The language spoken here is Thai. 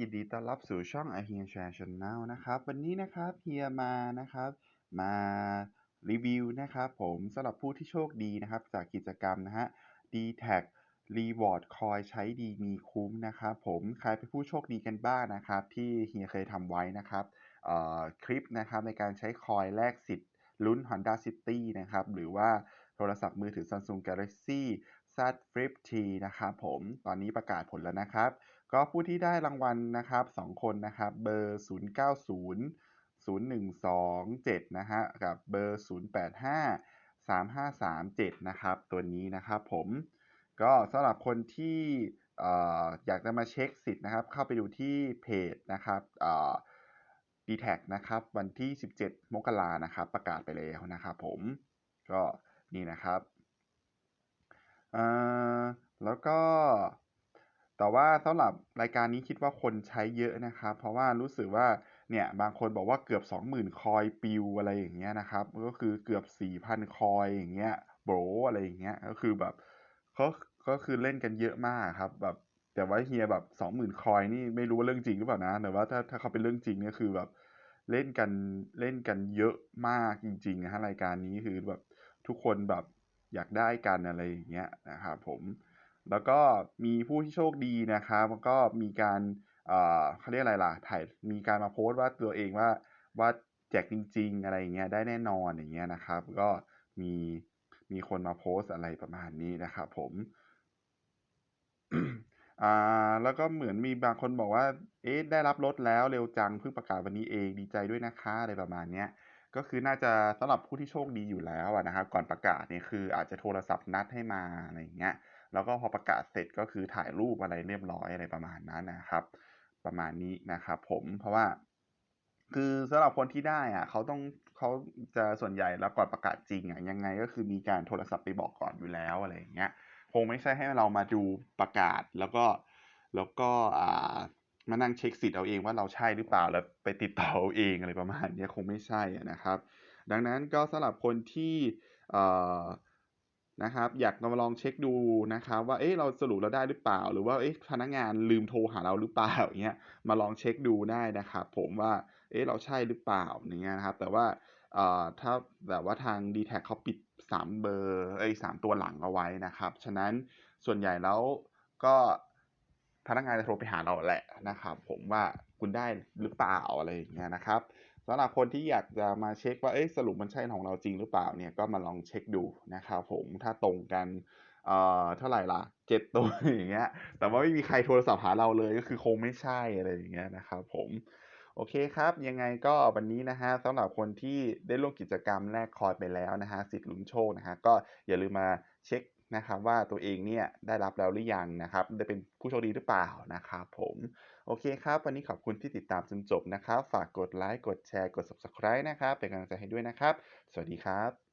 ยินดีต้อนรับสู่ช่อง i h e a r Share Channel นะครับ วันนี้นะครับเฮียมานะครับ มารีวิวนะครับ ผมสำหรับผู้ที่โชคดีนะครับ จากกิจกรรมนะฮะ d t a g Reward Coin ใช้ดีมีคุ้มนะครับผมใครเป็นผู้โชคดีกันบ้างนะครับ ที่เฮียเคยทำไว้นะครับคลิปนะครับในการใช้คอยแลกสิทธิ์ลุ้น Honda City นะครับ หรือว่าโทรศัพท์มือถือ Samsung Galaxy Z Flip T นะครับผมตอนนี้ประกาศผลแล้วนะครับ ก็ผู้ที่ได้รางวัลนะครับสองคนนะครับเบอร์ 090 0127 นะฮะกับเบอร์ 085 3537 นะครับ ตัวนี้นะครับผมก็สำหรับคนที่ออยากจะมาเช็คสิทธิ์นะครับ เข้าไปดูที่เพจนะครับเอ่อ d t แทนะครับ วันที่ 17 มกรานะครับ ประกาศไปแล้วนะครับผมก็นี่นะครับแล้วก็ แต่ว่าสำหรับรายการนี้คิดว่าคนใช้เยอะนะครับ เพราะว่ารู้สึกว่าเนี่ยบางคนบอกว่าเกือบ 20,000 คอยปิวอะไรอย่างเงี้ยนะครับ ก็คือเกือบ 4,000 คอยอย่างเงี้ยโบรอะไรอย่างเงี้ยก็คือแบบเขาก็คือเล่นกันเยอะมากครับ แบบแต่ว่าเฮียแบบ 20,000 คอยนี่ไม่รู้ว่าเรื่องจริงหรือเปล่านะแต่ว่าถ้าถ้าเขาเป็นเรื่องจริงเนี่ยคือแบบเล่นกันเล่นกันเยอะมากจริงๆนะฮะรายการนี้คือแบบทุกคนแบบอยากได้กันอะไรอย่างเงี้ยนะครับผม แล้วก็มีผู้ที่โชคดีนะครับก็มีการเอ่อเขาเรียกอะไรล่ะถ่ายมีการมาโพสต์ว่าตัวเองว่าว่าแจกจริง ๆ อะไรอย่างเงี้ยได้แน่นอนอย่างเงี้ยนะครับ ก็มีมีคนมาโพสต์อะไรประมาณนี้นะครับผมอ่าแล้วก็เหมือนมีบางคนบอกว่า เอ๊ะได้รับรถแล้วเร็วจังเพิ่งประกาศวันนี้เองดีใจด้วยนะคะอะไรประมาณเนี้ยก็คือน่าจะสำหรับผู้ที่โชคดีอยู่แล้วนะครับ ก่อนประกาศเนี่ยคืออาจจะโทรศัพท์นัดให้มาอะไรอย่างเงี้ย แล้วก็พอประกาศเสร็จก็คือถ่ายรูปอะไรเรียบร้อยอะไรประมาณนั้นนะครับ ประมาณนี้นะครับ ผมเพราะว่า คือสำหรับคนที่ได้อะเขาต้องเขาจะส่วนใหญ่แล้วก่อนประกาศจริงอะยังไงก็คือมีการโทรศัพท์ไปบอกก่อนอยู่แล้วอะไรอย่างเงี้ยคงไม่ใช่ให้เรามาดูประกาศแล้วก็แล้วก็อ่ามานั่งเช็คสิทธิ์เอาเองว่าเราใช่หรือเปล่าแล้วไปติดต่อเอาเองอะไรประมาณนี้คงไม่ใช่นะครับ ดังนั้นก็สำหรับคนที่เอ่อ นะครับ อยากมาลองเช็คดูนะครับว่าเอ๊ะเราสรุปเราได้หรือเปล่า หรือว่าเอ๊ะพนักงานลืมโทรหาเราหรือเปล่าอย่างเงี้ยมาลองเช็คดูได้นะครับผมว่าเอ๊ะเราใช่หรือเปล่าอย่างเงี้ยนะครับ แต่ว่าเอ่อถ้าแบบว่าทาง d t แทเขาปิด 3 เบอร์เอ้ย3ตัวหลังเอาไว้นะครับ ฉะนั้นส่วนใหญ่แล้วก็พนักงานจะโทรไปหาเราแหละนะครับ ผมว่าคุณได้หรือเปล่าอะไรอย่างเงี้ยนะครับ สำหรับคนที่อยากจะมาเช็คว่าเอ๊ะสรุปมันใช่ของเราจริงหรือเปล่าเนี่ยก็มาลองเช็คดูนะครับผมถ้าตรงกันเอ่อเท่าไหร่ล่ะเจ็ดตัวอย่างเงี้ย แต่ว่าไม่มีใครโทรศัพท์หาเราเลยก็คือคงไม่ใช่อะไรอย่างเงี้ยนะครับผมโอเคครับ ยังไงก็วันนี้นะฮะสำหรับคนที่ได้ร่วมกิจกรรมแลกคอยไปแล้วนะฮะสิทธิ์ลุ้นโชคนะฮะก็อย่าลืมมาเช็คนะครับว่าตัวเองเนี่ยได้รับแล้วหรือยังนะครับ ได้เป็นผู้โชคดีหรือเปล่านะครับผม โอเคครับ วันนี้ขอบคุณที่ติดตามจนจบนะครับ ฝากกดไลค์ กดแชร์ กด subscribe นะครับ เป็นกำลังใจให้ด้วยนะครับ สวัสดีครับ